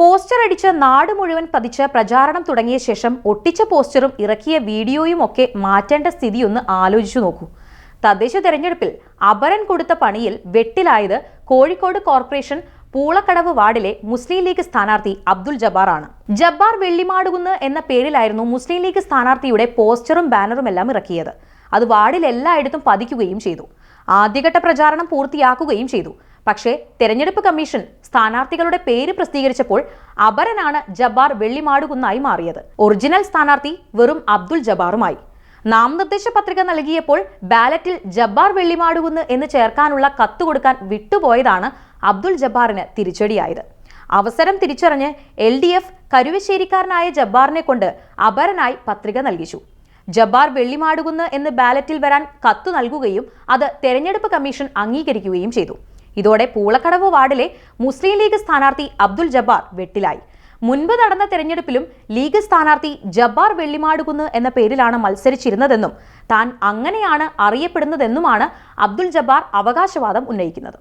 Poster അടിച്ച് നാട് മുഴുവൻ പതിച്ച് പ്രചാരണം തുടങ്ങിയ ശേഷം ഒട്ടിച്ച പോസ്റ്ററും ഇറക്കിയ വീഡിയോയും ഒക്കെ മാറ്റേണ്ട സ്ഥിതിയൊന്ന് ആലോചിച്ചു നോക്കൂ. തദ്ദേശ തെരഞ്ഞെടുപ്പിൽ അപരൻ കൊടുത്ത പണിയിൽ വെട്ടിലായത് കോഴിക്കോട് കോർപ്പറേഷൻ പൂളക്കടവ് വാർഡിലെ മുസ്ലിം ലീഗ് സ്ഥാനാർത്ഥി അബ്ദുൽ ആണ് ജബ്ബാർ വെള്ളിമാടുകുന്ന് എന്ന പേരിലായിരുന്നു മുസ്ലിം ലീഗ് സ്ഥാനാർത്ഥിയുടെ പോസ്റ്ററും ബാനറും എല്ലാം ഇറക്കിയത്. അത് വാർഡിൽ എല്ലായിടത്തും പതിക്കുകയും ചെയ്തു. ആദ്യഘട്ട പ്രചാരണം പൂർത്തിയാക്കുകയും ചെയ്തു. പക്ഷേ തെരഞ്ഞെടുപ്പ് കമ്മീഷൻ സ്ഥാനാർത്ഥികളുടെ പേര് പ്രസിദ്ധീകരിച്ചപ്പോൾ അപരനാണ് ജബ്ബാർ വെള്ളിമാടുകുന്നായി മാറിയത്. ഒറിജിനൽ സ്ഥാനാർത്ഥി വെറും അബ്ദുൾ ജബാറുമായി നാമനിർദ്ദേശ പത്രിക നൽകിയപ്പോൾ ബാലറ്റിൽ ജബ്ബാർ വെള്ളിമാടുകുന്ന് എന്ന് ചേർക്കാനുള്ള കത്ത് കൊടുക്കാൻ വിട്ടുപോയതാണ് അബ്ദുൾ ജബ്ബാറിന് തിരിച്ചടിയായത്. അവസരം തിരിച്ചറിഞ്ഞ് എൽ ഡി എഫ് കരുവശ്ശേരിക്കാരനായ ജബ്ബാറിനെ കൊണ്ട് അപരനായി പത്രിക നൽകിച്ചു. ജബ്ബാർ വെള്ളിമാടുകുന്ന് എന്ന് ബാലറ്റിൽ വരാൻ കത്ത് നൽകുകയും അത് തെരഞ്ഞെടുപ്പ് കമ്മീഷൻ അംഗീകരിക്കുകയും ചെയ്തു. ഇതോടെ പൂളക്കടവ് വാർഡിലെ മുസ്ലിം ലീഗ് സ്ഥാനാർത്ഥി അബ്ദുൽ ജബ്ബാർ വെട്ടിലായി. മുൻപ് നടന്ന തെരഞ്ഞെടുപ്പിലും ലീഗ് സ്ഥാനാർത്ഥി ജബ്ബാർ വെള്ളിമാടുകുന്ന് എന്ന പേരിലാണ് മത്സരിച്ചിരുന്നതെന്നും താൻ അങ്ങനെയാണ് അറിയപ്പെടുന്നതെന്നുമാണ് അബ്ദുൽ ജബ്ബാർ അവകാശവാദം ഉന്നയിക്കുന്നത്.